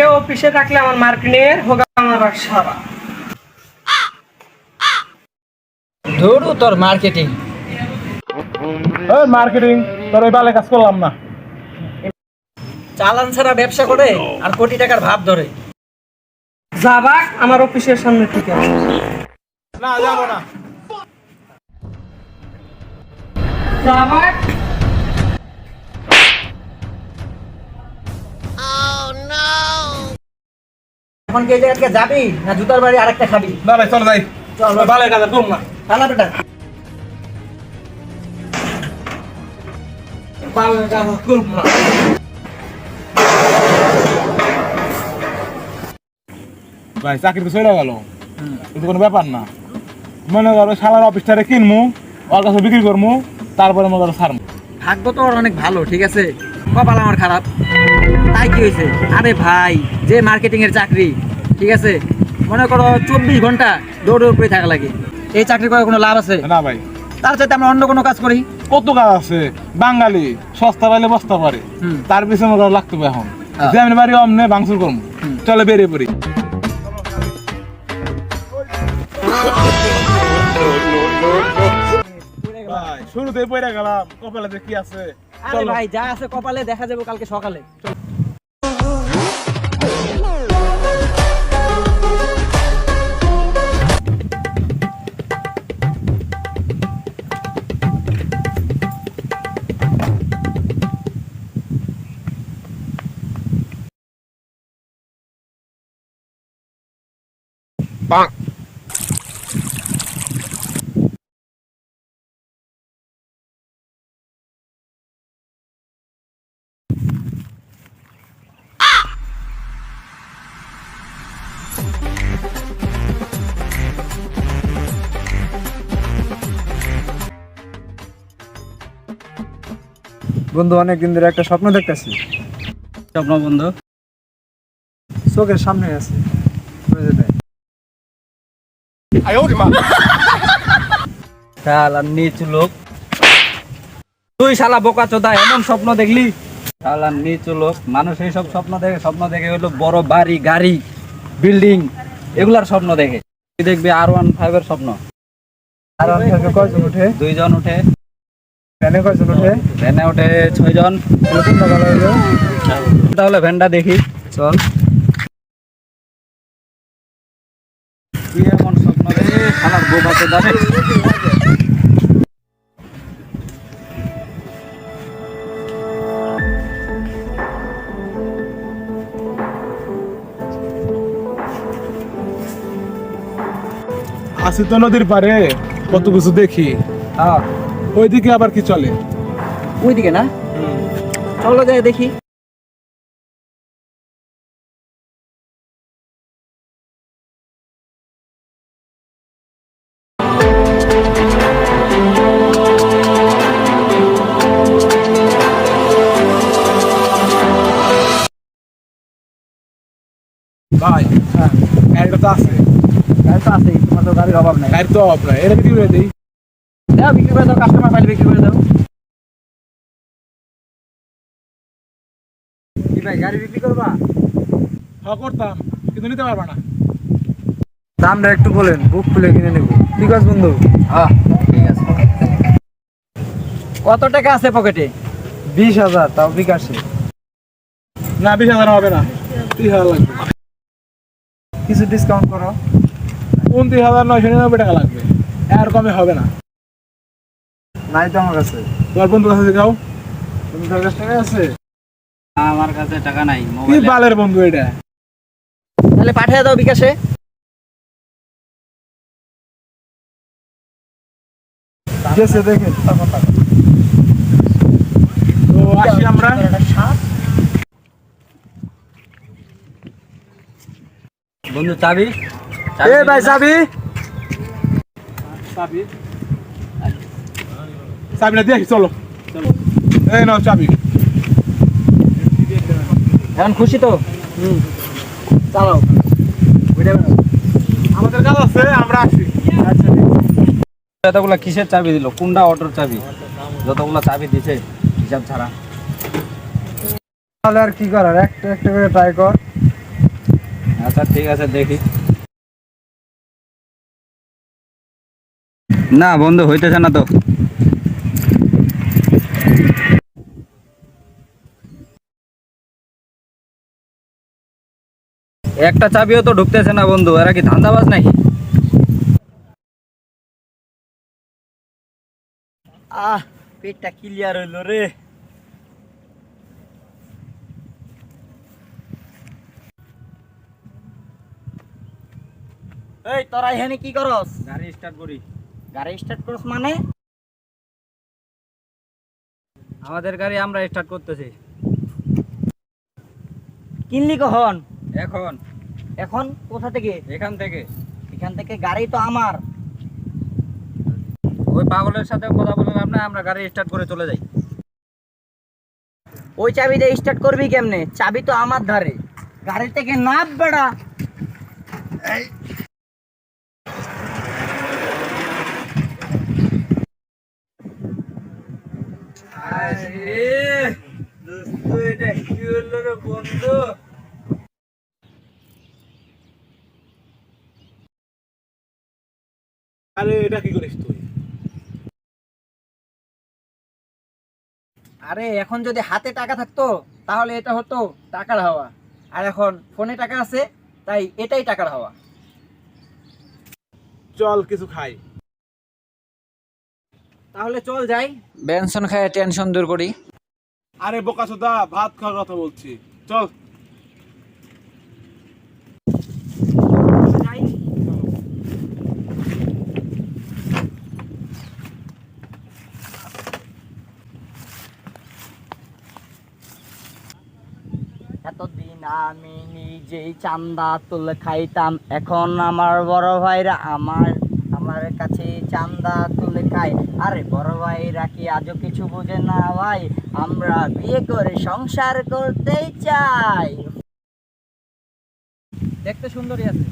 আমাকে অফিসে রাখলে আমার মার্কেটিং হোক আমার সারা। ধরু তোর মার্কেটিং। মার্কেটিং তোর ওই বালে কাজ করলাম না। চালান ছাড়া ব্যবসা করে আর কোটি টাকার ভাব ধরে। যাবাক আমার অফিসের সামনে থেকে না যাব না। যাবাক এখন কি এই জায়গা থেকে যাবি না জুতার বাড়ি আরেকটা খাবি? না ভাই চল যাই। চল বালে কাজ করলাম না। খালা বেটা। বাংলা কাজ করব না। ভাই চাকরি তো চলে গেল। এটা কোনো ব্যাপার না। মনে করো সালার অফিসটারে কিনমু ওর কাছে বিক্রি করমু তারপরে মনে করো ছাড়মু। ভাগ্য তো অনেক ভালো ঠিক আছে? কপাল আমার খারাপ। তাই কি হয়েছে? আরে ভাই যে মার্কেটিং এর চাকরি ঠিক আছে? মনে করো চব্বিশ ঘণ্টা দৌড় দৌড় করে থাকা লাগে। এই চাকরি করার কোনো লাভ আছে? না ভাই। তার চাইতে আমরা অন্য কোনো কাজ করি? কত কাজ আছে? বাঙালি সস্তা পাইলে বস্তা পারে। তার পিছনে করো লাগতে হবে এখন। যেমন বাড়ি অমনে ভাঙচুর করমু চলে বেরিয়ে পড়ি। ভাই শুরুতেই পড়ে গেলাম। কপালে কি আছে? আরে ভাই যা আছে কপালে দেখা যাবে কালকে সকালে। চল। বন্ধু অনেকদিন ধরে একটা স্বপ্ন দেখতেছি। স্বপ্ন বন্ধু? চোখের সামনে আছে। বুঝে দেয় শালা নিচু লোক। তুই শালা বোকা চোদা এমন স্বপ্ন দেখলি? শালা নিচু লোক। মানুষ এইসব স্বপ্ন দেখে স্বপ্ন দেখে হলো বড় বাড়ি গাড়ি বিল্ডিং এগুলার স্বপ্ন দেখে। তুই দেখবি আর ওয়ান ফাইভ এর স্বপ্ন। আর অনেকে কয়জন উঠে? দুইজন উঠে। কয়জন ভ্যানে উঠে ছয়জন নতুন টাকা লাগবে তাহলে ভ্যানটা দেখি চল। এমন স্বপ্ন। আসি তো নদীর পারে কত কিছু দেখি। হ্যাঁ ওইদিকে আবার কি চলে? ওইদিকে না? চলো যাই দেখি। ভাই হ্যাঁ গাড়িটা তো আছে। গাড়ি তো আছেই তোমার তো গাড়ির অভাব নাই। গাড়ি তো অভাব নাই। এটা বিক্রি করে দিই? দাও বিক্রি করে দাও কাস্টমার পাইলে বিক্রি করে দাও। কি ভাই গাড়ি বিক্রি করবা? হ্যাঁ করতাম কিন্তু নিতে পারবা না। দামটা একটু বলেন বুক খুলে কিনে নেব। ঠিক আছে বন্ধু। হ্যাঁ ঠিক আছে। কত টাকা আছে পকেটে? বিশ হাজার তাও বিকাশে। না বিশ হাজার হবে না। ত্রিশ হাজার লাগবে। কিছু ডিসকাউন্ট করো। উনত্রিশ হাজার নয়শো নিরানব্বই টাকা লাগবে। এর কমে হবে না। নাই তো আমার কাছে। তোমার বন্ধু কাছে দেখাও তুমি তোর কাছে টাকা আছে? আমার কাছে টাকা নাই কি বালের বন্ধু এটা? তাহলে পাঠিয়ে দাও বিকাশে। গেছে দেখে তো আসি আমরা। বন্ধু চাবি? এ ভাই চাবি। চাবি? চাবিটা দিয়ে চলো। এই নাও চাবি। এখন খুশি তো? চালাও। বুঝে আমাদের কাজ আছে আমরা আসি। এতগুলা কিসের চাবি দিল? কোনটা অটোর চাবি? যতগুলা চাবি দিছে হিসাব ছাড়া। তাহলে আর কি করার? একটা একটা করে ট্রাই কর। আচ্ছা ঠিক আছে দেখি। না বন্ধু হইতেছে না তো। একটা চাবিও তো ঢুকতেছে না বন্ধু এরা কি ধান্দাবাজ নাকি? আহ পেটটা ক্লিয়ার হইল রে। এই তোরা এখানে কি করস? গাড়ি স্টার্ট করি। গাড়ি স্টার্ট করস মানে? আমাদের গাড়ি আমরা স্টার্ট করতেছি। কিনলি কখন? এখন। এখন কোথা থেকে? এখান থেকে। এখান থেকে গাড়ি তো আমার। ওই পাগলের সাথে কথা বললাম না আমরা গাড়ি স্টার্ট করে চলে যাই। ওই চাবি দিয়ে স্টার্ট করবি কেমনে? চাবি তো আমার ধারে। গাড়ি থেকে নাপ বেড়া। আরে এটা কি করিস তুই? আরে এখন যদি হাতে টাকা থাকতো তাহলে এটা হতো টাকার হাওয়া। আর এখন ফোনে টাকা আছে তাই এটাই টাকার হাওয়া। চল কিছু খাই। তাহলে চল যাই। বেনসন খায় টেনশন দূর করি। আরে বোকা সোদা ভাত খাওয়ার কথা বলছি। চল। এতদিন আমি নিজেই চান্দা তুলে খাইতাম। এখন আমার বড় ভাইরা আমার আমার কাছে চান্দা তুলে খায়। আরে বড় ভাইরা কি আজও কিছু বোঝে না ভাই? আমরা বিয়ে করে সংসার করতে চাই। দেখতে সুন্দরই আছে।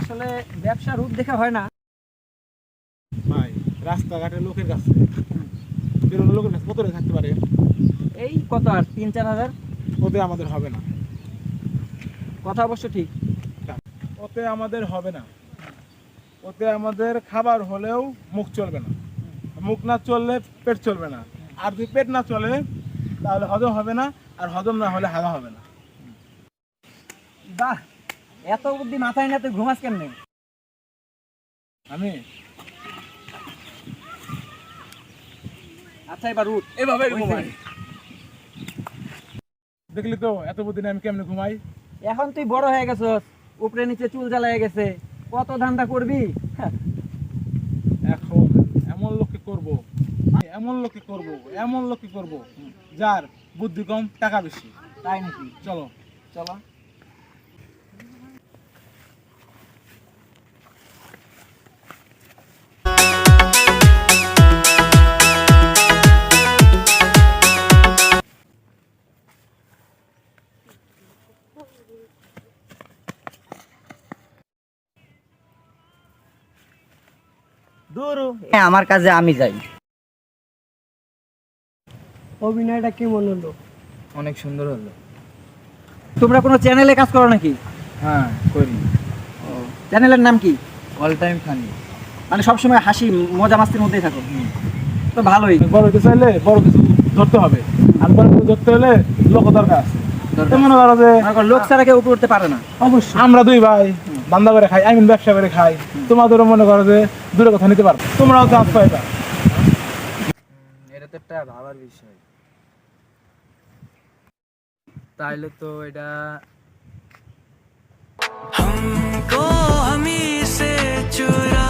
আসলে ব্যবসা রূপ দেখা হয় না। ভাই রাস্তাঘাটে লোকের কাছে। লোকের কাছে কত থাকতে পারে? এই কত আর? তিন চার হাজার? ওতে আমাদের হবে না। কথা অবশ্য ঠিক। ওতে আমাদের হবে না। ওতে আমাদের খাবার হলেও মুখ চলবে না। মুখ না চললে পেট চলবে না। আর যদি পেট না চলে তাহলে হজম হবে না আর হজম না হলে হাগা হবে না। বাহ এত বুদ্ধি মাথায় না তুই ঘুমাস কেমনে? আমি? আচ্ছা এবার উঠ। এভাবে ঘুমাই। দেখলি তো এত বুদ্ধি আমি কেমনে ঘুমাই? এখন তুই বড় হয়ে গেছস উপরে নিচে চুল জ্বালায় গেছে কত ধান্দা করবি? হ্যাঁ, এখন এমন লোককে করব এমন লোককে করব এমন লোককে করব যার বুদ্ধি কম টাকা বেশি। তাই নাকি? চলো। চলো। হ্যাঁ আমার কাজে আমি যাই। অভিনয়টা কেমন হলো? অনেক সুন্দর হলো। তোমরা কোনো চ্যানেলে কাজ করো নাকি? হ্যাঁ করি। চ্যানেলের নাম কি? অল টাইম ফানি মানে সবসময় হাসি মজা মাস্তির মধ্যেই থাকো। তো ভালোই। বড় হতে চাইলে বড় কিছু ধরতে হবে। আর বড় কিছু ধরতে হলে লোক দরকার আছে। মনে করো যে লোক ছাড়া কেউ উপরে উঠতে পারে না। অবশ্যই। আমরা দুই ভাই। ধান্দা করে খাই আমিন ব্যবসা করে খাই তোমাদেরও মনে করো যে দূরে কথা নিতে পারো তোমরাও চান্স পাইবা এটা তো একটা ভাবার বিষয় তাইলে তো এটা हमको हमी से चुरा